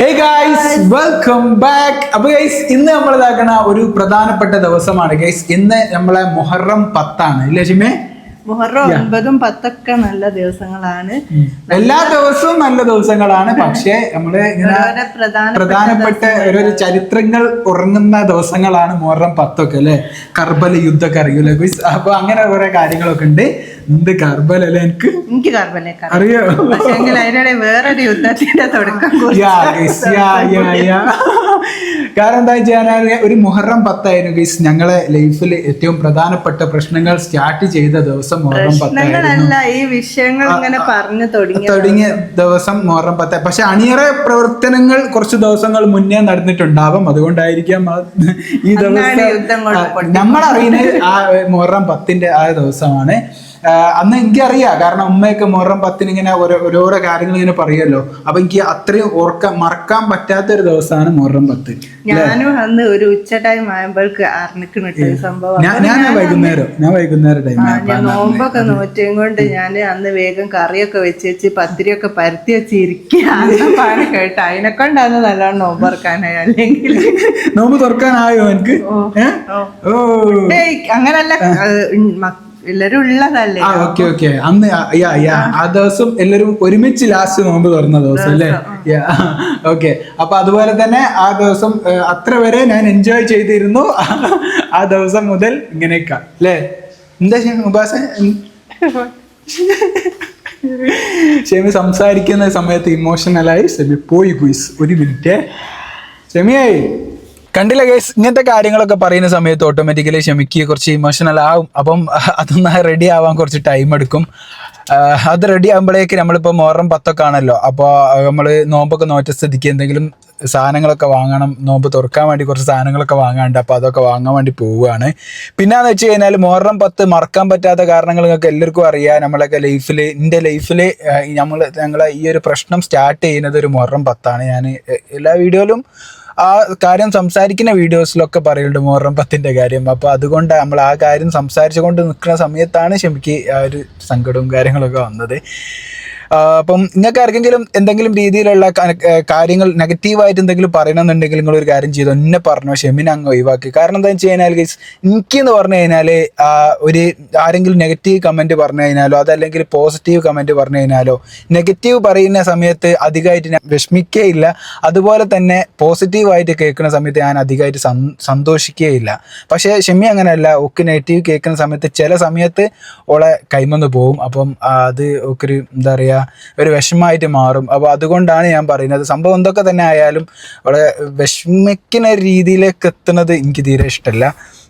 ഹേ guys welcome back അപ്പൊ guys ഇന്ന് നമ്മൾ ഇതാക്കണ ഒരു പ്രധാനപ്പെട്ട ദിവസമാണ്. ഗൈസ് ഇന്ന് നമ്മളെ മുഹറം പത്താണ്. ഇല്ലേ ഷിമേ? മുഹറം ഒൻപതും പത്തൊക്കെ നല്ല ദിവസങ്ങളാണ്. എല്ലാ ദിവസവും നല്ല ദിവസങ്ങളാണ്. പക്ഷേ നമ്മൾ പ്രധാനപ്പെട്ട ഓരോ ചരിത്രങ്ങൾ ഉറങ്ങുന്ന ദിവസങ്ങളാണ് മുഹറം പത്തൊക്കെ അല്ലെ? കർബല യുദ്ധമൊക്കെ അറിയൂലെ? അപ്പൊ അങ്ങനെ കുറെ കാര്യങ്ങളൊക്കെ ഉണ്ട്. എന്ത് കർബല അല്ലെ എനിക്ക്? എനിക്ക് കർബല അറിയോ? അതിനിടെ വേറൊരു യുദ്ധത്തിന്റെ തുടക്കം കാരണം എന്താ വെച്ചാൽ ഒരു മുഹറം പത്തായിരുന്നു ഗൈസ് ഞങ്ങളെ ലൈഫിൽ ഏറ്റവും പ്രധാനപ്പെട്ട പ്രശ്നങ്ങൾ സ്റ്റാർട്ട് ചെയ്ത ദിവസം മുഹറം പത്തായിരുന്നു. ഈ വിഷയങ്ങൾ ഇങ്ങനെ പറഞ്ഞു തുടങ്ങി തുടങ്ങിയ ദിവസം മുഹറം പത്ത്. പക്ഷെ അണിയറ പ്രവർത്തനങ്ങൾ കുറച്ച് ദിവസങ്ങൾ മുന്നേ നടന്നിട്ടുണ്ടാവും. അതുകൊണ്ടായിരിക്കാം ഈ ദിവസം നമ്മളറിയുന്നത് ആ മുഹറം പത്തിന്റെ ആ ദിവസമാണ്. അന്ന് എനിക്കറിയാം. കാരണം ഉമ്മയൊക്കെ മുറം പത്തിന് ഇങ്ങനെ ഓരോ ഓരോരോ കാര്യങ്ങൾ ഇങ്ങനെ പറയുമല്ലോ. അപ്പൊ എനിക്ക് അത്രയും ഓർക്കാൻ മറക്കാൻ പറ്റാത്ത ഒരു ദിവസമാണ് മുറം പത്ത്. ഞാനും അന്ന് ഒരു ഉച്ച ടൈം ആയപ്പോഴേക്ക് അറിഞ്ഞിട്ട് സംഭവം. ഞാൻ വൈകുന്നേരം ഞാൻ വൈകുന്നേരം ടൈം നോമ്പൊക്കെ നോറ്റയും കൊണ്ട് ഞാൻ അന്ന് വേഗം കറിയൊക്കെ വെച്ച് വെച്ച് പത്തിരിയൊക്കെ പരത്തി വെച്ച് ഇരിക്കുകയാണ് കേട്ടോ. അതിനെ കൊണ്ടാണ് നല്ലോണം നോമ്പ് തുറക്കാനായി. അല്ലെങ്കിൽ നോമ്പ് തുറക്കാനായോ എനിക്ക്? ഓ. അങ്ങനല്ല. എല്ലാരും ഉള്ളതല്ലേ? ആ ഓക്കെ ഓക്കെ അന്ന് യാ യാ ആ ദിവസം എല്ലാരും ഒരുമിച്ച് ലാസ്റ്റ് നോമ്പ് തുറന്ന ദിവസം അല്ലേ? ഓക്കെ അപ്പൊ അതുപോലെ തന്നെ ആ ദിവസം അത്ര വരെ ഞാൻ എൻജോയ് ചെയ്തിരുന്നു. ആ ദിവസം മുതൽ ഇങ്ങനെയൊക്കെ അല്ലേ? എന്താ ഷെമി ഉപാസ? ഷെമി സംസാരിക്കുന്ന സമയത്ത് ഇമോഷണലായി ഷെമി പോയി കുയിസ് ഒരു മിനിറ്റ് ഷെമിയായി കണ്ടില്ല ഗൈസ് ഇങ്ങനത്തെ കാര്യങ്ങളൊക്കെ പറയുന്ന സമയത്ത് ഓട്ടോമാറ്റിക്കലി ക്ഷമിക്കുക കുറച്ച് ഇമോഷണൽ ആവും. അപ്പം അതൊന്ന് റെഡി ആവാൻ കുറച്ച് ടൈം എടുക്കും. അത് റെഡി ആകുമ്പോഴേക്ക് നമ്മളിപ്പോൾ മോറം പത്തൊക്കെ ആണല്ലോ. അപ്പോൾ നമ്മൾ നോമ്പൊക്കെ നോറ്റ സ്ഥിതിക്ക് എന്തെങ്കിലും സാധനങ്ങളൊക്കെ വാങ്ങണം. നോമ്പ് തുറക്കാൻ വേണ്ടി കുറച്ച് സാധനങ്ങളൊക്കെ വാങ്ങാണ്ട് അപ്പോൾ അതൊക്കെ വാങ്ങാൻ വേണ്ടി പോവുകയാണ്. പിന്നെയെന്ന് വെച്ച് കഴിഞ്ഞാൽ മോറം പത്ത് മറക്കാൻ പറ്റാത്ത കാരണങ്ങൾ നിങ്ങൾക്ക് എല്ലാവർക്കും അറിയാം. നമ്മളൊക്കെ ലൈഫിൽ എന്റെ ലൈഫിൽ നമ്മൾ ഞങ്ങളെ ഈ ഒരു പ്രശ്നം സ്റ്റാർട്ട് ചെയ്യുന്നത് ഒരു മോറം പത്താണ്. ഞാൻ എല്ലാ വീഡിയോയിലും ആ കാര്യം സംസാരിക്കുന്ന വീഡിയോസിലൊക്കെ പറയുന്നുണ്ട് മുഹറം പത്തിന്റെ കാര്യം. അപ്പോൾ അതുകൊണ്ട് നമ്മൾ ആ കാര്യം സംസാരിച്ചുകൊണ്ട് നിൽക്കുന്ന സമയത്താണ് ഷമിക്ക് ആ ഒരു സങ്കടവും കാര്യങ്ങളൊക്കെ വന്നത്. അപ്പം നിങ്ങൾക്ക് ആർക്കെങ്കിലും എന്തെങ്കിലും രീതിയിലുള്ള കാര്യങ്ങൾ നെഗറ്റീവായിട്ട് എന്തെങ്കിലും പറയണമെന്നുണ്ടെങ്കിൽ നിങ്ങൾ ഒരു കാര്യം ചെയ്തു. എന്നെ പറഞ്ഞു ഷെമിനെ അങ്ങ് ഒഴിവാക്കി. കാരണം എന്താ വെച്ച് കഴിഞ്ഞാൽ ഗൈസ് എനിക്കെന്ന് പറഞ്ഞു കഴിഞ്ഞാൽ ഒരു ആരെങ്കിലും നെഗറ്റീവ് കമന്റ് പറഞ്ഞു കഴിഞ്ഞാലോ അതല്ലെങ്കിൽ പോസിറ്റീവ് കമന്റ് പറഞ്ഞു കഴിഞ്ഞാലോ നെഗറ്റീവ് പറയുന്ന സമയത്ത് അധികമായിട്ട് ഞാൻ വിഷമിക്കുകയില്ല അതുപോലെ തന്നെ പോസിറ്റീവായിട്ട് കേൾക്കുന്ന സമയത്ത് ഞാൻ അധികമായിട്ട് സന്തോഷിക്കുകയില്ല പക്ഷേ ഷെമി അങ്ങനെയല്ല ഒക്കെ നെഗറ്റീവ് കേൾക്കുന്ന സമയത്ത് ചില സമയത്ത് ഓളെ കൈമന്ന് പോകും അപ്പം അത് ഒക്കെ ഒരു എന്താ പറയുക ഒരു വിഷമമായിട്ട് മാറും. അപ്പോൾ അതുകൊണ്ടാണ് ഞാൻ പറയുന്നത്. സംഭവം എന്തൊക്കെ തന്നെ ആയാലും അവളെ വിഷമിക്കുന്ന രീതിയിലേക്ക് എത്തുന്നത് എനിക്ക് തീരെ ഇഷ്ടമല്ല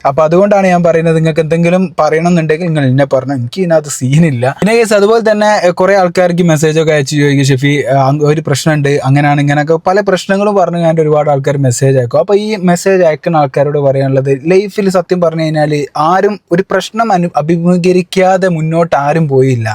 അപ്പോൾ അതുകൊണ്ടാണ് ഞാൻ പറയുന്നത് നിങ്ങൾക്ക് എന്തെങ്കിലും പറയണം എന്നുണ്ടെങ്കിൽ നിങ്ങൾ എന്നെ പറഞ്ഞു. എനിക്ക് ഇതിനകത്ത് സീനില്ല പിന്നെ കേസ് അതുപോലെ തന്നെ കുറെ ആൾക്കാർക്ക് മെസ്സേജൊക്കെ അയച്ചു. ചോദിക്കും ഷെഫി ഒരു പ്രശ്നമുണ്ട്. അങ്ങനെയാണ് ഇങ്ങനെയൊക്കെ പല പ്രശ്നങ്ങളും പറഞ്ഞു ഞാൻ ഒരുപാട് ആൾക്കാർ മെസ്സേജ് അയക്കും. അപ്പോൾ ഈ മെസ്സേജ് അയക്കുന്ന ആൾക്കാരോട് പറയാനുള്ളത് ലൈഫിൽ സത്യം പറഞ്ഞു കഴിഞ്ഞാൽ ആരും ഒരു പ്രശ്നം അനു അഭിമുഖീകരിക്കാതെ മുന്നോട്ട് ആരും പോയില്ല.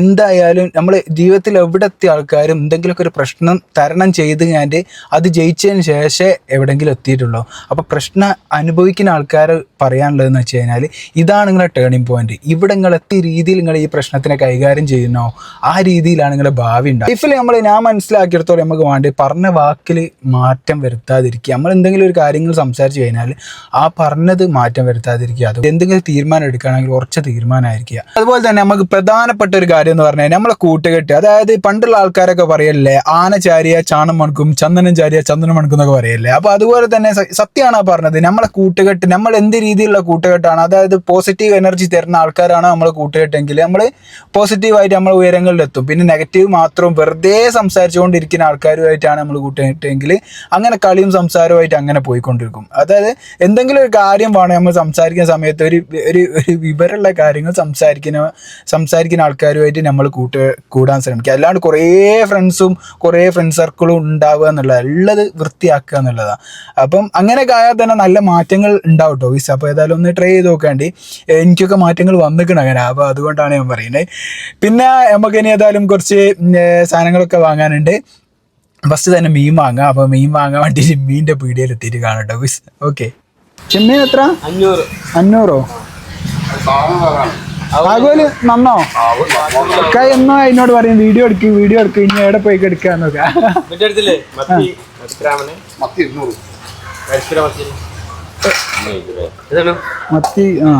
എന്തായാലും നമ്മൾ ജീവിതത്തിൽ എവിടെ എത്തിയ ആൾക്കാരും എന്തെങ്കിലുമൊക്കെ ഒരു പ്രശ്നം തരണം ചെയ്ത് ഞാൻ അത് ജയിച്ചതിന് ശേഷം എവിടെങ്കിലും എത്തിയിട്ടുള്ളൂ. അപ്പോൾ പ്രശ്നം അനുഭവിക്കുന്ന ആൾക്കാർ പറയാനുള്ളതെന്ന് വെച്ച് കഴിഞ്ഞാൽ ഇതാണ് നിങ്ങളുടെ ടേണിംഗ് പോയിന്റ് ഇവിടെ നിങ്ങൾ എത്തിയ രീതിയിൽ നിങ്ങൾ ഈ പ്രശ്നത്തിനെ കൈകാര്യം ചെയ്യുന്നോ? ആ രീതിയിലാണ് നിങ്ങളുടെ ഭാവി ഉണ്ടാവുക. ലൈഫിൽ നമ്മൾ ഞാൻ മനസ്സിലാക്കിയെടുത്തോളം നമുക്ക് വേണ്ടി പറഞ്ഞ വാക്കിൽ മാറ്റം വരുത്താതിരിക്കുക. നമ്മൾ എന്തെങ്കിലും ഒരു കാര്യങ്ങൾ സംസാരിച്ച് കഴിഞ്ഞാൽ ആ പറഞ്ഞത് മാറ്റം വരുത്താതിരിക്കുക. അത് എന്തെങ്കിലും തീരുമാനം എടുക്കുകയാണെങ്കിൽ ഉറച്ച തീരുമാനമായിരിക്കുക. അതുപോലെ തന്നെ നമുക്ക് പ്രധാനപ്പെട്ട ഒരു കാര്യം എന്ന് പറഞ്ഞാൽ നമ്മളെ കൂട്ടുകെട്ട്. അതായത് പണ്ടുള്ള ആൾക്കാരൊക്കെ പറയല്ലേ ആന ചാരിയ ചാണം മണക്കും ചന്ദനം ചാരിയ ചന്ദനം മണക്കും എന്നൊക്കെ പറയല്ലേ. അപ്പൊ അതുപോലെ തന്നെ സത്യമാണ് പറഞ്ഞത്. നമ്മളെ കൂട്ടുകെട്ട് നമ്മൾ എന്ത് രീതിയിലുള്ള കൂട്ടുകെട്ടാണ്. അതായത് പോസിറ്റീവ് എനർജി തരുന്ന ആൾക്കാരാണ് നമ്മൾ കൂട്ടുകെട്ടെങ്കിൽ നമ്മൾ പോസിറ്റീവായിട്ട് നമ്മൾ ഉയരങ്ങളിലെത്തും. പിന്നെ നെഗറ്റീവ് മാത്രം വെറുതെ സംസാരിച്ചുകൊണ്ടിരിക്കുന്ന ആൾക്കാരുമായിട്ടാണ് നമ്മൾ കൂട്ടുകെട്ടെങ്കിൽ അങ്ങനെ കളിയും സംസാരവുമായിട്ട് അങ്ങനെ പോയിക്കൊണ്ടിരിക്കും. അതായത് എന്തെങ്കിലും ഒരു കാര്യം വേണം നമ്മൾ സംസാരിക്കുന്ന സമയത്ത് ഒരു ഒരു ഒരു വിവരമുള്ള കാര്യങ്ങൾ സംസാരിക്കുന്ന സംസാരിക്കുന്ന ആൾക്കാരുമായിട്ട് നമ്മൾ കൂട്ട് കൂടാൻ ശ്രമിക്കുക. അല്ലാണ്ട് കുറേ ഫ്രണ്ട്സും കുറേ ഫ്രണ്ട് സർക്കിളും ഉണ്ടാവുക എന്നുള്ളത് ഉള്ളത് വൃത്തിയാക്കുക എന്നുള്ളതാണ് അപ്പം അങ്ങനെ ആയാൽ തന്നെ നല്ല മാറ്റങ്ങൾ ഉണ്ടാവും വിസ് അപ്പോൾ ഏതായാലും ഒന്ന് ട്രൈ ചെയ്ത് നോക്കാണ്ടി. എനിക്കൊക്കെ മാറ്റങ്ങൾ വന്നിക്കണം അങ്ങനെ. അപ്പോൾ അതുകൊണ്ടാണ് ഞാൻ പറയുന്നത് പിന്നെ നമുക്ക് ഇനി ഏതായാലും കുറച്ച് സാധനങ്ങളൊക്കെ വാങ്ങാനുണ്ട്. ഫസ്റ്റ് തന്നെ മീൻ വാങ്ങാം. അപ്പോൾ മീൻ വാങ്ങാൻ വേണ്ടി മീനിന്റെ പീഡിയയിൽ എത്തിയിട്ട് കാണട്ടോ വിസ് ഓക്കെ ചെമ്മീൻ എത്ര? അഞ്ഞൂറ്. അഞ്ഞൂറോ? ആകോൽ നന്നോ? ഒക്കെ എന്നോ എന്നോട് പറയും വീഡിയോ എടുക്ക് വീഡിയോ എടുക്ക് ഇനി എവിടെ പോയി എടുക്കാന്നൊക്കെ മത്തി ആ.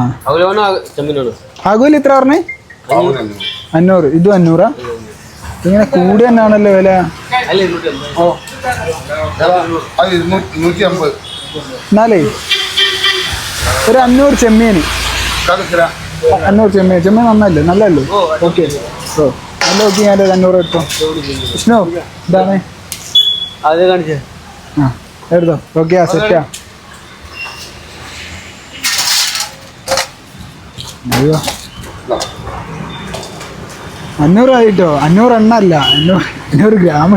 ഇത്ര പറഞ്ഞേ? അഞ്ഞൂറ്. ഇതും അഞ്ഞൂറാ? ഇങ്ങനെ കൂടി തന്നെയാണല്ലോ വില. എന്നാലേ ഒരു അഞ്ഞൂറ് ചെമ്മീന്. അഞ്ഞൂറ് ചെമ്മീൻ ചെമ്മീൻ നന്നല്ലേ നല്ലല്ലോ ഓക്കെ ഓ നല്ല ഓക്കെ ഞാൻ ഒരു അഞ്ഞൂറ് എടുത്തോ? വിഷ്ണു ഇതാണ്. അത് കാണിച്ചേ. ആ എടുത്തോ? ഓക്കെ ആ സെറ്റാ അയ്യോ. അഞ്ഞൂറ് ആയിട്ടോ? അഞ്ഞൂറ് എണ്ണ അല്ല അഞ്ഞൂറ് അഞ്ഞൂറ് ഗ്രാം.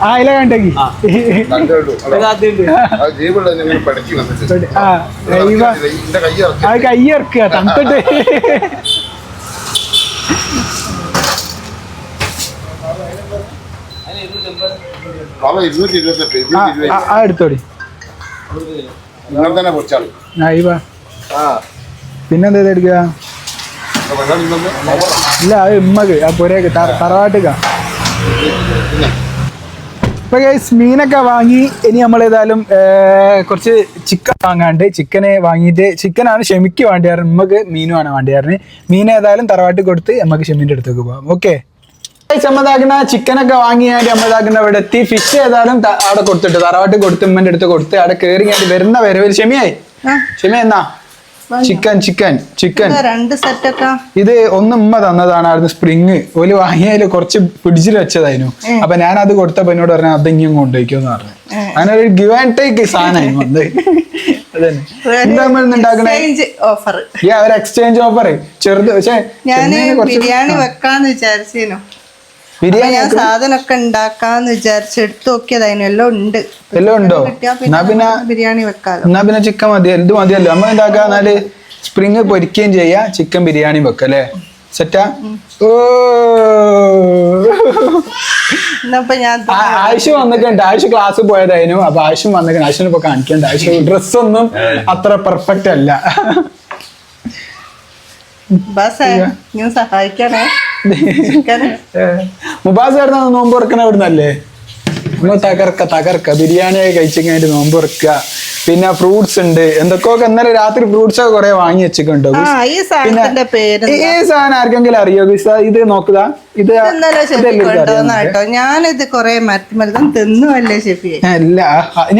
ആ ഇല കണ്ടേക്ക്. രണ്ടേ ഉള്ളൂ അല്ലോ. അത് ജീവുള്ള ഇങ്ങനെ പിടക്കി വന്നിട്ട് ആ ഇവ എന്റെ കൈ ഇറക്കി അത് കൈ ഇറക്കുക തണുത്തിട്ട് വളം ഇരുന്നൂറ്റി ഇരുപത്തെട്ട് ആ എടുത്തോടി നിങ്ങൾ തന്നെ പൊറിച്ചാളി പിന്നെന്താ എടുക്കുക? ഇല്ല അത് ഇമ്മക്ക് ആ പുരക്ക് തറവാട്ടുക ഇപ്പൊ ഗൈസ് മീനൊക്കെ വാങ്ങി. ഇനി നമ്മൾ ഏതായാലും കുറച്ച് ചിക്കൻ വാങ്ങാണ്ട് ചിക്കനെ വാങ്ങിയിട്ട് ചിക്കനാണ് ഷെമിക്ക് വേണ്ടിയായിരുന്നു. നമുക്ക് മീനുമാണ് വേണ്ടിയായിരുന്നു. മീൻ ഏതായാലും തറവാട്ടിൽ കൊടുത്ത് നമുക്ക് ഷെമിന്റെ അടുത്തേക്ക് പോകാം ഓക്കെ ചമ്മതാക്കുന്ന ചിക്കനൊക്കെ വാങ്ങിയാണ്ട് അമ്മതാക്കുന്ന ഇവിടെ എത്തി. ഫിഷ് ഏതായാലും അവിടെ കൊടുത്തിട്ട് തറവാട്ടിൽ കൊടുത്ത് ഉമ്മന്റെ അടുത്ത് കൊടുത്ത് അവിടെ കയറി ആയിട്ട് വരുന്ന വരവിൽ ക്ഷമയായി ക്ഷമ എന്നാ? ചിക്കൻ ചിക്കൻ ചിക്കൻ ഇതാ രണ്ട് സെറ്റൊക്കെ ഇത് ഒന്ന് ഉമ്മ തന്നതാണ് അവിടുന്ന് സ്പ്രിങ് ഓൽ വാങ്ങിയതിൽ കുറച്ച് പിടിച്ചിൽ വെച്ചതായിരുന്നു അപ്പൊ ഞാൻ അത് കൊടുത്തപ്പോ എന്നോട് പറഞ്ഞു അത് ഇങ്ങനെ കൊണ്ടുപോയിക്കോന്ന് പറഞ്ഞു. അങ്ങനെ ഒരു ഗിവ് ആൻഡ് ടേക്ക് ഓഫർ ഈ ഒരു എക്സ്ചേഞ്ച് ഓഫർ ചെറുത് പക്ഷേ ഞാൻ ബിരിയാണി വെക്കാന്ന് വിചാരിച്ചേനു. ബിരിയാണി ഞാൻ സാധനമൊക്കെ ഉണ്ടാക്കാന്ന് വിചാരിച്ച് എടുത്തു നോക്കിയതായിരുന്നു എല്ലാം ഉണ്ട് എല്ലാം ഉണ്ടോ എന്നാ പിന്നെ ബിരിയാണി വെക്കാലോ എന്നാ പിന്നെ ചിക്കൻ മതി ഇത് മതിയല്ലോ നമ്മൾ എന്താക്കാന്നാൽ സ്പ്രിങ് പൊരിക്കുകയും ചെയ്യാ ചിക്കൻ ബിരിയാണി വെക്കല്ലേ സെറ്റാ ഓ ആയുഷ് വന്നിട്ടുണ്ട് ആയുഷ് ക്ലാസ് പോയതായിരുന്നു അപ്പൊ ആയുഷും വന്നിട്ടുണ്ട് ആയുഷിനെ ഇപ്പൊ കാണിക്കണ്ട ആയുഷ് ഡ്രസ് ഒന്നും അത്ര പെർഫെക്റ്റ് അല്ല ബസ് ഞാൻ സഹായിക്കണേ മുബാസ് ചേട്ടൻ നോമ്പ് തുറക്കണ ഇവിടുന്നല്ലേ നമ്മൾ തകർക്ക തകർക്ക. ബിരിയാണി കഴിച്ചു കഴിഞ്ഞിട്ട് നോമ്പ് തുറക്കുക പിന്നെ ഫ്രൂട്ട്സ് ഉണ്ട്. എന്തൊക്കെയൊക്കെ ഇന്നലെ രാത്രി ഫ്രൂട്ട്സ് ഒക്കെ കുറെ വാങ്ങി വെച്ചിട്ടുണ്ടോ? ഈ സാധനം ആർക്കെങ്കിലും അറിയോ? ഗിസ ഇത് നോക്കുക ഇത് ഞാനിത് കൊറേ മരത്തി മരുന്നും തിന്നുമല്ലേ ഷെഫി? അല്ല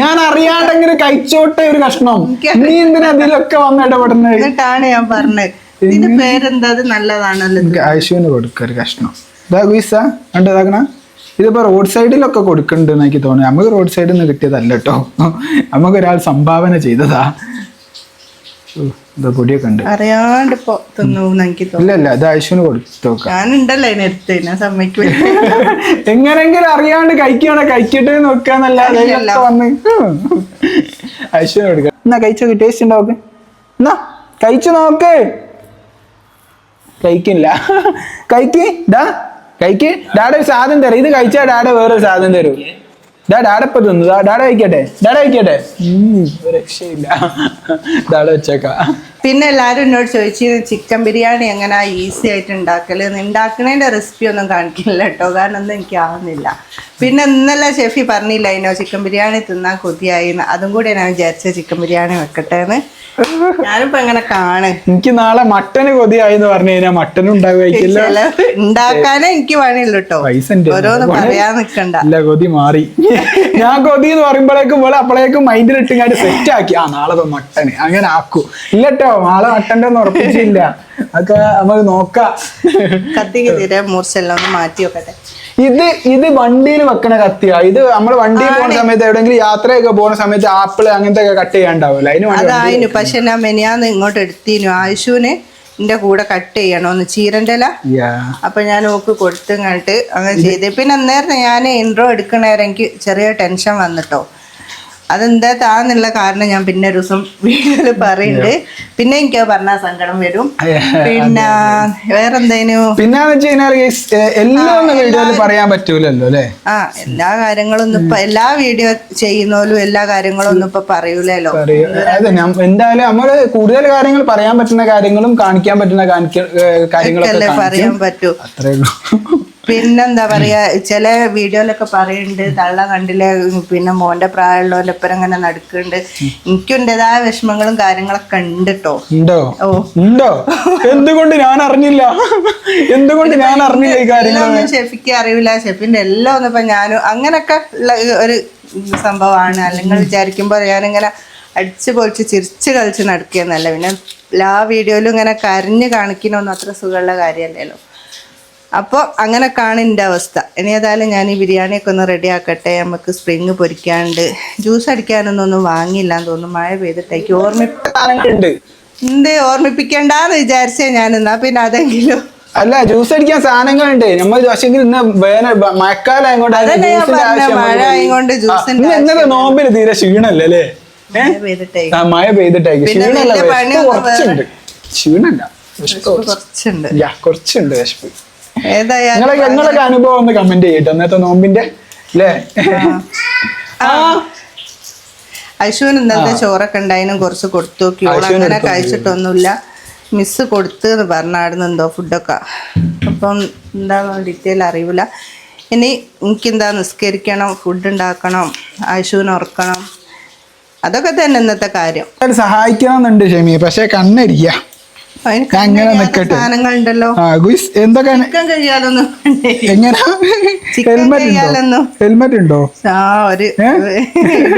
ഞാൻ അറിയാണ്ടെങ്കിലും കഴിച്ചോട്ടെ ഒരു കഷ്ണം. നീ എന്തിനാ അതിലൊക്കെ വന്ന് ഇടപെടുന്നത്? എന്നിട്ടാണ് ഞാൻ പറഞ്ഞത്. ഇതിന്റെ പേരെന്താ? അത് നല്ലതാണല്ലോ എനിക്ക് ആയുഷുവിന് കൊടുക്കുക ഒരു കഷ്ണം. ഇതാ വീസ കണ്ടോ ഇതാക്കണ ഇതിപ്പോ റോഡ് സൈഡിലൊക്കെ കൊടുക്കുന്നുണ്ട് എനിക്ക് തോന്നുന്നു. നമുക്ക് റോഡ് സൈഡിൽ നിന്ന് കിട്ടിയതല്ല കേട്ടോ. നമുക്ക് ഒരാൾ സംഭാവന ചെയ്തതാ. ഇതാ പൊടിയൊക്കെ ഉണ്ട്. അറിയാണ്ട് ഇപ്പൊ തിന്നു ഇല്ല ഇല്ല ഇത് ഐശുവിന് കൊടുത്തു നോക്കാം. ഞാനുണ്ടല്ലോ അതിനടുത്ത് ഞാൻ എങ്ങനെങ്കിലും അറിയാണ്ട് കഴിക്കണോ? കഴിക്കട്ടെ നോക്കാന്നല്ലാതെ വന്ന്. ആയുഷുവിന് കൊടുക്കാം. എന്നാ കഴിച്ചോ ടേസ്റ്റ് ഉണ്ടാവും എന്നാ കഴിച്ചു നോക്ക്. കഴിക്കില്ല. കഴിക്ക് ഡാ. കഴിക്ക്. ഡാഡ ഒരു സാധനം തരും. ഇത് കഴിച്ചാൽ ഡാഡ വേറൊരു സാധനം തരൂ. ഡാ ഡാഡ ഇപ്പൊ തിന്നു. ഡാഡ കഴിക്കട്ടെ? ഡാഡ കഴിക്കട്ടെ? ഒരു രക്ഷയില്ല. ഡാഡ വെച്ചേക്കാ. പിന്നെ എല്ലാരും എന്നോട് ചോദിച്ചു ചിക്കൻ ബിരിയാണി എങ്ങനെ ഈസി ആയിട്ട് ഉണ്ടാക്കൽ? ഉണ്ടാക്കണേന്റെ റെസിപ്പി ഒന്നും കാണിക്കില്ല കേട്ടോ. കാരണം ഒന്നും എനിക്ക് ആവുന്നില്ല. പിന്നെ ഇന്നല്ല ഷെഫി പറഞ്ഞില്ല അതിനോ ചിക്കൻ ബിരിയാണി തിന്നാൻ കൊതിയായി അതും കൂടി ഞാൻ വിചാരിച്ച ചിക്കൻ ബിരിയാണി വെക്കട്ടെ എന്ന് ഞാനിപ്പോ എങ്ങനെ കാണ്? എനിക്ക് നാളെ മട്ടന് കൊതിയായി എന്ന് പറഞ്ഞു കഴിഞ്ഞാൽ മട്ടൻ ഉണ്ടാകില്ല ഉണ്ടാക്കാനേ എനിക്ക് വേണില്ല കേട്ടോ. ഓരോന്ന് പറയാൻ നിക്കണ്ട. കൊതി മാറി. ഞാൻ കൊതി എന്ന് പറയുമ്പോഴേക്കും പോലെ അപ്പോഴേക്കും മൈൻഡിൽ ഞാൻ സെറ്റ് ആക്കി. ആ നാളെ മട്ടന് അങ്ങനെ ആക്കൂ. ഇല്ലട്ടോ നാളെ മട്ടന്റെ ഒന്നും ഉറപ്പിച്ചില്ല. അതൊക്കെ നമുക്ക് നോക്കാം. കത്തിക്ക് തീരെ മൂർച്ചെല്ലാം ഒന്ന് മാറ്റി വെക്കട്ടെ. ഇത് ഇത് വണ്ടിയിൽ വെക്കണ കത്തിയാ. ഇത് നമ്മൾ വണ്ടിയിൽ പോകുന്ന സമയത്ത് എവിടെയെങ്കിലും യാത്രയൊക്കെ പോകുന്ന സമയത്ത് ആപ്പിൾ അങ്ങനത്തെ ഒക്കെ കട്ട് ചെയ്യാണ്ടാവില്ല അതിന് വേണ്ടി പക്ഷെ ഞാൻ മെനിയാന്ന് ഇങ്ങോട്ട് എടുത്തിനു ആയുഷുവിന് എന്റെ കൂടെ കട്ട് ചെയ്യണോന്ന്. ചീരന്റെ ഇല Yeah. അപ്പൊ ഞാൻ ഓക്ക് കൊടുത്തങ്ങാട്ട് അങ്ങനെ ചെയ്ത്. പിന്നെ അന്നേരം ഞാൻ ഇൻട്രോ എടുക്കണേരം എനിക്ക് ചെറിയ ടെൻഷൻ വന്നിട്ടോ. അതെന്താ താന്നുള്ള കാരണം ഞാൻ പിന്നെ ഒരു ദിവസം വീഡിയോയിൽ പറയുന്നുണ്ട്. പിന്നെ എനിക്ക് പറഞ്ഞ സങ്കടം വരും. പിന്നെ വേറെന്തേനു? പിന്നെ എല്ലാം വീഡിയോയിൽ പറയാൻ പറ്റൂലല്ലോ അല്ലേ? ആ എല്ലാ കാര്യങ്ങളും ഒന്നും ഇപ്പൊ എല്ലാ വീഡിയോ ചെയ്യുന്നോലും എല്ലാ കാര്യങ്ങളും ഒന്നും ഇപ്പൊ പറയൂലല്ലോ. എന്തായാലും നമ്മൾ കൂടുതൽ കാര്യങ്ങൾ പറയാൻ പറ്റുന്ന കാര്യങ്ങളും കാണിക്കാൻ പറ്റുന്ന കാര്യങ്ങളൊക്കെ പറയാൻ പറ്റൂ. അത്രേ ഉള്ളൂ. പിന്നെന്താ പറയാ ചില വീഡിയോയിലൊക്കെ പറയുന്നുണ്ട് തള്ള കണ്ടില്ലേ പിന്നെ മോന്റെ പ്രായമുള്ളവരുടെ ഒപ്പം അങ്ങനെ നടക്കുന്നുണ്ട് എനിക്കുണ്ടേതായ വിഷമങ്ങളും കാര്യങ്ങളൊക്കെ ഉണ്ട് കേട്ടോ ഉണ്ടോ ഓ. ഉണ്ടോ എന്തുകൊണ്ട് ഞാൻ അറിഞ്ഞില്ല എന്തുകൊണ്ട് ഞാൻ അറിഞ്ഞില്ല ഈ കാര്യങ്ങൾ ഷെഫിക്ക് അറിയില്ല. ഷെഫിന്റെ എല്ലാം ഒന്നും ഇപ്പൊ ഞാനും അങ്ങനൊക്കെ ഉള്ള ഒരു സംഭവമാണ് അല്ലെങ്കിൽ വിചാരിക്കുമ്പോൾ ഞാനിങ്ങനെ അടിച്ചു പൊളിച്ച് ചിരിച്ച് കളിച്ച് നടക്കുകയെന്നല്ല പിന്നെ എല്ലാ വീഡിയോയിലും ഇങ്ങനെ കരഞ്ഞ് കാണിക്കണമൊന്നും അത്ര സുഖമുള്ള കാര്യമല്ലല്ലോ അപ്പോൾ അങ്ങനെ കാണിന്റെ അവസ്ഥ. ഇനി ഏതായാലും ഞാൻ ഈ ബിരിയാണിയൊക്കെ ഒന്ന് റെഡി ആക്കട്ടെ നമുക്ക് സ്പ്രിങ് പൊരിക്കാണ്ട് ജ്യൂസ് അടിക്കാനൊന്നും ഒന്നും വാങ്ങിയില്ല എന്ന് തോന്നുന്നു. മഴ പെയ്തിട്ടേക്ക് ഓർമ്മിപ്പിക്കുന്നുണ്ട് എന്ത് ഓർമ്മിപ്പിക്കണ്ടെന്ന് വിചാരിച്ചേ ഞാൻ. എന്നാ പിന്നെ അതെങ്കിലും അല്ല ജ്യൂസ് അടിക്കാൻ സാധനങ്ങളുണ്ട്. നമ്മൾ പക്ഷെങ്കിൽ ഇന്ന് വേനൽ മഴക്കാലം ഇന്നത്തെ നോമ്പിന് തീരെ ക്ഷീണല്ലേ അല്ലേ? മഴ പെയ്തിട്ടേക്ക്. ക്ഷീണല്ല ക്ഷീണല്ല കുറച്ചുണ്ട്. കുറച്ചുണ്ട് വിശപ്പ്. ഏതായാലും നിങ്ങളൊക്കെ നിങ്ങളൊക്കെ അനുഭവം ഒന്ന് കമന്റ് ചെയ്യട്ടെ. അന്നത്തെ നോമ്പിന്റെ അല്ലേ ആ. ഐശുവിന് ഇന്നലത്തെ ചോറൊക്കെ ഉണ്ടായതിനും കുറച്ച് കൊടുത്തു. അങ്ങനെ കഴിച്ചിട്ടൊന്നുമില്ല. മിസ് കൊടുത്ത് എന്ന് പറഞ്ഞായിരുന്നു എന്തോ ഫുഡൊക്കെ അപ്പം എന്താ ഡീറ്റെയിൽ അറിയില്ല. ഇനി എനിക്കെന്താ നിസ്കരിക്കണം ഫുഡ് ഉണ്ടാക്കണം ഐശുവിനെ ഉറക്കണം. അതൊക്കെ തന്നെ ഇന്നത്തെ കാര്യം. സഹായിക്കണം എന്നുണ്ട് ഷെമി. പക്ഷെ ഞാൻ അങ്ങനെ നിക്കട്ടെ. സാധനങ്ങളുണ്ടല്ലോ. എന്തൊക്കെ എങ്ങനെ? ഹെൽമെറ്റ് ഉണ്ടോ? ഹെൽമെറ്റ് ഉണ്ടോ? ആ ഒരു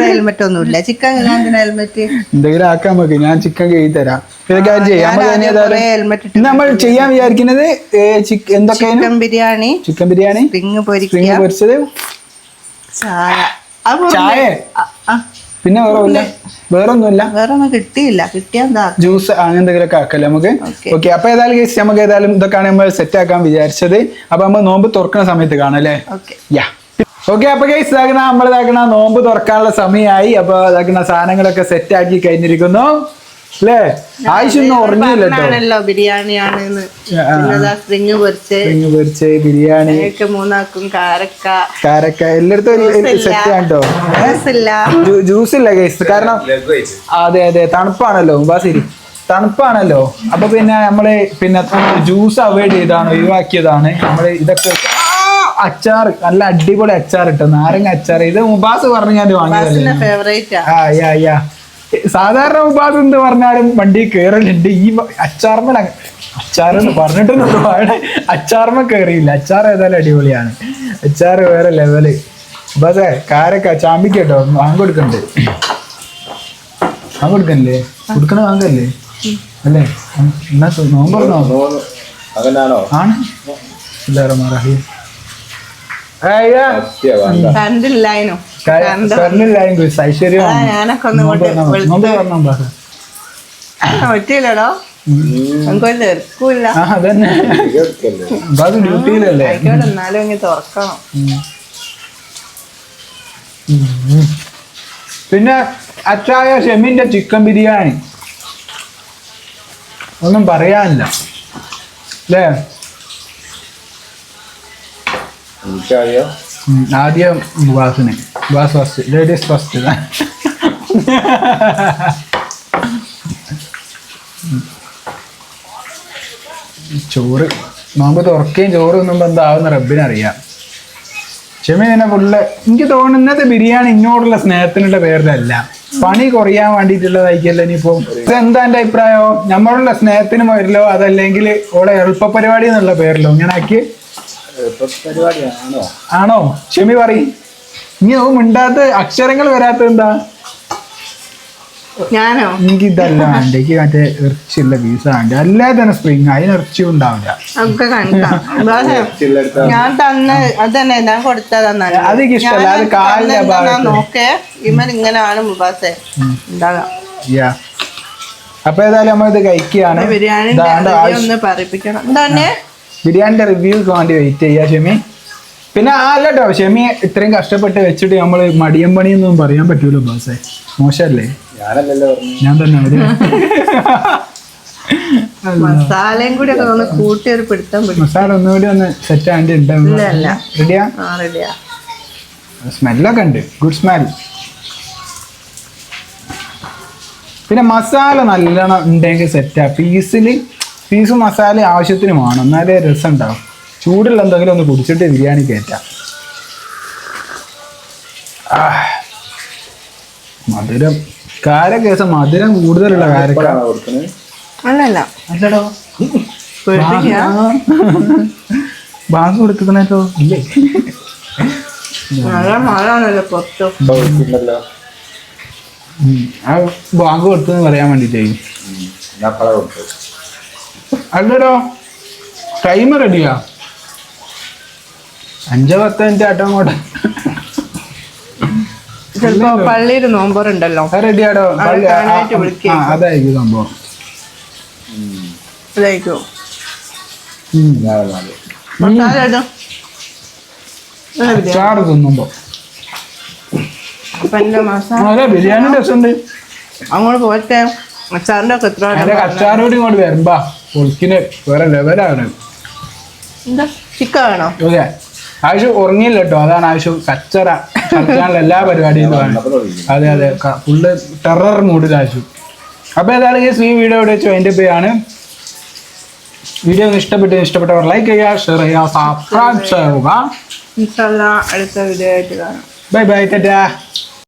ഹെൽമെറ്റ് ഒന്നുമില്ല. ചിക്കൻ ഹെൽമെറ്റ് എന്തെങ്കിലും ആക്കാൻ നോക്കി. ഞാൻ ചിക്കൻ കഴുകി തരാം നമ്മൾ ചെയ്യാൻ വിചാരിക്കുന്നത് എന്തൊക്കെയാണ്? Chicken biryani. Chicken biryani. Spring പൊരിച്ചത്? ചായ. ചായ. പിന്നെ വേറെ ഒന്നുമില്ല വേറെ ഒന്നുമില്ല വേറെ ഒന്നും കിട്ടിയില്ല. കിട്ടിയാ എന്താ? ജ്യൂസ് അങ്ങനെ എന്തെങ്കിലുമൊക്കെ ആക്കല്ലേ നമുക്ക്. ഓക്കെ. അപ്പൊ ഏതായാലും കേസ് നമുക്ക് ഏതായാലും ഇതൊക്കെയാണ് നമ്മൾ സെറ്റ് ആക്കാൻ വിചാരിച്ചത്. അപ്പൊ നമ്മൾ നോമ്പ് തുറക്കുന്ന സമയത്ത് കാണാം അല്ലേ? യാ ഓക്കെ അപ്പൊ കേസ് ഇതാക്കണ നമ്മൾ ഇതാക്കണ നോമ്പ് തുറക്കാനുള്ള സമയമായി. അപ്പൊ ഇതാക്കുന്ന സാധനങ്ങളൊക്കെ സെറ്റ് ആക്കി കഴിഞ്ഞിരിക്കുന്നു. അല്ലേ ആയിഷൊന്നും ഉറങ്ങിയില്ലല്ലോ ബിരിയാണിയാണ് സ്പ്രിങ് പൊരിച്ച്. സ്പ്രിങ് പൊരിച്ച് ബിരിയാണി. മൂന്നാക്കും കാരക്ക. കാരക്ക. എല്ലായിടത്തും സെറ്റ് ആണ് ജ്യൂസ് ഇല്ല. കേസ് കാരണം അതെ അതെ. തണുപ്പാണല്ലോ ബാസിരി തണുപ്പാണല്ലോ. അപ്പൊ പിന്നെ നമ്മൾ പിന്നെ ജ്യൂസ് അവോയ്ഡ് ചെയ്താണ് ഒഴിവാക്കിയതാണ്. നമ്മൾ ഇതൊക്കെ അച്ചാർ. നല്ല അടിപൊളി അച്ചാർ ഇട്ടോ നാരങ്ങ അച്ചാർ. ഇത് മുബാസ് പറഞ്ഞു ഞാൻ വാങ്ങിയതല്ലേ? ഫേവറേറ്റാ ആ യാ യാ. സാധാരണ ഉപാധി എന്ന് പറഞ്ഞാലും വണ്ടി കയറലുണ്ട് ഈ അച്ചാർമൽ അച്ചാറെന്ന് പറഞ്ഞിട്ടൊന്നും ഒരുപാട് അച്ചാർമ കേറിയില്ല. അച്ചാർ ഏതായാലും അടിപൊളിയാണ്. അച്ചാർ വേറെ ലെവൽ അപ്പൊ അതെ കാരക്ക ചാമ്പിക്കട്ടോ വാങ്ങി കൊടുക്കണ്ട്. വാങ്ങി കൊടുക്കണില്ലേ? കൊടുക്കണ വാങ്ങല്ലേ? അല്ലേ? എന്നാ നോമ്പ് തുറന്നോ? അങ്ങനാണോ? ആണ്. ബിസ്മില്ലാഹിർറഹ്മാനിർറഹീം. അയ്യാ. ഞാനൊക്കെ ഒന്ന് മുബാസേ? പറ്റില്ലടോ ഡ്യൂട്ടിയിലല്ലേ? എന്നാലും ഇങ്ങനെ തുറക്കണം. പിന്നെ അച്ചായ ഷെമിന്റെ ചിക്കൻ ബിരിയാണി. ഒന്നും പറയാനില്ല. അല്ലേ? എനിക്കറിയാം. ആദ്യം വാസിന് വാസ് ഫസ്റ്റ് ലേഡീസ് ഫസ്റ്റ് ചോറ്. നോമ്പ് തുറക്കുകയും ചോറ് തിന്നുമ്പോൾ എന്താവുന്ന റബ്ബിനറിയാം. ക്ഷമ തന്നെ ഫുള്ള് എനിക്ക് തോന്നുന്നത് ബിരിയാണി ഇങ്ങോട്ടുള്ള സ്നേഹത്തിനുള്ള പേരിലല്ല. പണി കുറയാൻ വേണ്ടിയിട്ടുള്ളതായിരിക്കല്ലോ ഇനിയിപ്പോ. എന്താ എന്റെ അഭിപ്രായോ? നമ്മളുള്ള സ്നേഹത്തിന് പേരിലോ അതല്ലെങ്കിൽ ഓളെ എളുപ്പ പരിപാടി എന്നുള്ള പേരിലോ ഇങ്ങനെ ആക്കി ആണോ? ക്ഷമി പറ ഇനി ഒന്നും മിണ്ടാത്ത അക്ഷരങ്ങൾ വരാത്ത എന്താ? ഞാനോ? എനിക്ക് ഇതല്ല വേണ്ട എനിക്ക് മറ്റേ ഇറച്ചിയുള്ള പീസ വേണ്ട അല്ലാതെ തന്നെ സ്പ്രിങ് അതിന് ഇറച്ചി ഉണ്ടാവില്ല. നമുക്ക് കാണിക്കാം ഉള്ളാസെ, ഞാൻ തന്ന അതന്നെ ഞാൻ കൊടുത്തതാ അത് എനിക്ക് ഇഷ്ടമല്ല. അത് കാലിന്റെ നോക്കേ ഇവൻ ഇങ്ങനെയാണ് മുബാസെ. ഉണ്ടാകാം. യാ. അപ്പൊ ഏതായാലും നമ്മൾ ഇത് കഴിക്കുകയാണ് ബിരിയാണി ഒന്ന് പറയിപ്പിക്കണം. എന്താണ് ബിരിയാണിന്റെ റിവ്യൂക്ക് വേണ്ടി വെയിറ്റ് ചെയ്യുക ഷെമി. പിന്നെ ആ അല്ല കേട്ടോ ഷെമി ഇത്രയും കഷ്ടപ്പെട്ട് വെച്ചിട്ട് നമ്മൾ പണി പണിയൊന്നും പറയാൻ പറ്റൂലോ ബോസേ. പറഞ്ഞു. ഞാൻ തന്നെ മസാലയും കൂടി ഒക്കെ ഒന്ന് കൂട്ടി ഒരു പിടുത്തം പിടിക്കും. മസാല ഒന്നുകൂടി ഒന്ന് സെറ്റ് ആണ്ടി. റെഡിയാ റെഡിയാ സ്മെല്ലൊക്കെ ഉണ്ട്. ഗുഡ് സ്മെൽ പിന്നെ മസാല നല്ലോണം ഉണ്ടെങ്കിൽ സെറ്റാ പീസിൽ പീസ് മസാല ആവശ്യത്തിന് വേണം. എന്നാലേ രസം ഉണ്ടാവും ചൂടുള്ള എന്തെങ്കിലും ഒന്ന് കുടിച്ചിട്ട് ബിരിയാണി കയറ്റാം ആ. മധുരം. കാരക്കേസം മധുരം കൂടുതലുള്ള അല്ലല്ല. അല്ലടോ. ബാങ്ക് കൊടുക്കുന്നോ ഇല്ലേ? ആ ബാങ്ക് കൊടുത്തെന്ന് പറയാൻ വേണ്ടിട്ടേ. കൊടുത്തു അല്ലടോ ടൈം റെഡിയാ അഞ്ചോ പത്തോ മിനിറ്റ് ആട്ടോ അങ്ങോട്ട്. ചിലപ്പോ പള്ളിയിൽ നോമ്പറുണ്ടല്ലോ റെഡിയാടോ അതായിരിക്കും സംഭവം. ചാറ് തിന്നുമ്പോ. ബിരിയാണി രസമുണ്ട്. അങ്ങോട്ട് പോട്ടെ. അച്ചാറിന്റെ ഒക്കെ എത്ര അച്ചാറോട് ഇങ്ങോട്ട് വരുമ്പാ. പൊളിക്കിന് വേറെ ലെവലാണ് എന്താ? ചിക്കൻ വേണോ? ഓക്കെ. ആവശ്യം ഉറങ്ങിയില്ല കേട്ടോ അതാണ് ആവശ്യം കച്ചറ. എല്ലാ പരിപാടിയും അതെ അതെ. ഫുള്ള് ടെറർ മൂഡിൽ ആവശ്യം അപ്പോൾ ഏതായാലും ഈ വീഡിയോ ഇവിടെ വെച്ച് അതിന്റെ പേരാണ് വീഡിയോ ഇഷ്ടപ്പെട്ട് ഇഷ്ടപ്പെട്ടവർ ലൈക്ക് ചെയ്യുക ഷെയർ ചെയ്യുക സബ്സ്ക്രൈബ് ചെയ്യുക. അടുത്ത വീഡിയോ ആയിട്ട് കാണാം. Bye bye Tata.